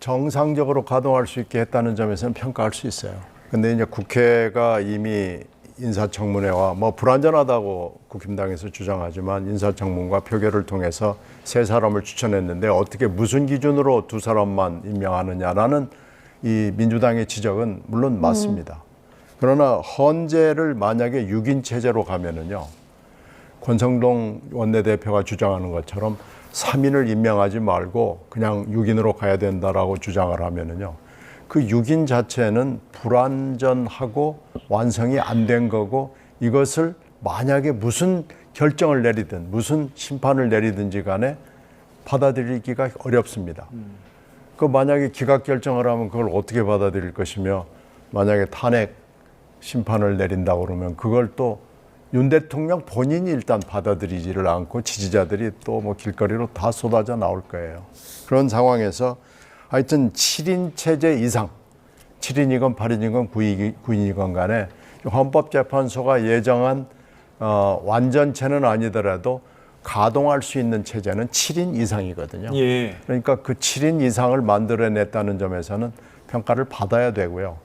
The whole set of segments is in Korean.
정상적으로 가동할 수 있게 했다는 점에서는 평가할 수 있어요. 근데 이제 국회가 이미 인사청문회와 뭐 불완전하다고 국힘당에서 주장하지만 인사청문과 표결을 통해서 세 사람을 추천했는데 어떻게 무슨 기준으로 두 사람만 임명하느냐라는 이 민주당의 지적은 물론 맞습니다. 그러나 헌재를 만약에 6인 체제로 가면은요. 권성동 원내대표가 주장하는 것처럼 3인을 임명하지 말고 그냥 6인으로 가야 된다라고 주장을 하면은요. 그 6인 자체는 불완전하고 완성이 안 된 거고 이것을 만약에 무슨 결정을 내리든 무슨 심판을 내리든지 간에 받아들이기가 어렵습니다. 그 만약에 기각 결정을 하면 그걸 어떻게 받아들일 것이며 만약에 탄핵 심판을 내린다고 그러면 그걸 또 윤 대통령 본인이 일단 받아들이지를 않고 지지자들이 또 뭐 길거리로 다 쏟아져 나올 거예요. 그런 상황에서 하여튼 7인 체제 이상, 7인이건 8인이건 9인이건 간에 헌법재판소가 예정한 어, 완전체는 아니더라도 가동할 수 있는 체제는 7인 이상이거든요. 예. 그러니까 그 7인 이상을 만들어냈다는 점에서는 평가를 받아야 되고요.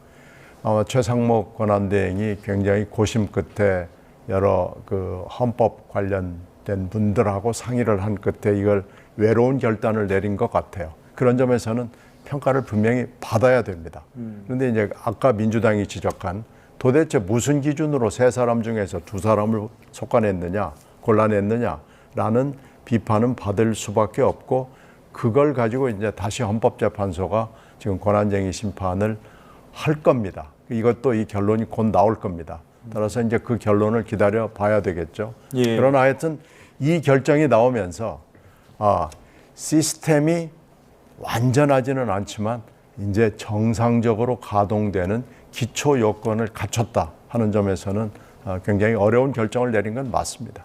어, 최상목 권한대행이 굉장히 고심 끝에 여러 그 헌법 관련된 분들하고 상의를 한 끝에 이걸 외로운 결단을 내린 것 같아요. 그런 점에서는 평가를 분명히 받아야 됩니다. 그런데 이제 아까 민주당이 지적한 도대체 무슨 기준으로 세 사람 중에서 두 사람을 속아냈느냐, 골라냈느냐라는 비판은 받을 수밖에 없고 그걸 가지고 이제 다시 헌법재판소가 지금 권한쟁의 심판을 할 겁니다. 이것도 이 결론이 곧 나올 겁니다. 따라서 이제 그 결론을 기다려 봐야 되겠죠. 예. 그러나 하여튼 이 결정이 나오면서 아, 시스템이 완전하지는 않지만 이제 정상적으로 가동되는 기초 요건을 갖췄다 하는 점에서는 아, 굉장히 어려운 결정을 내린 건 맞습니다.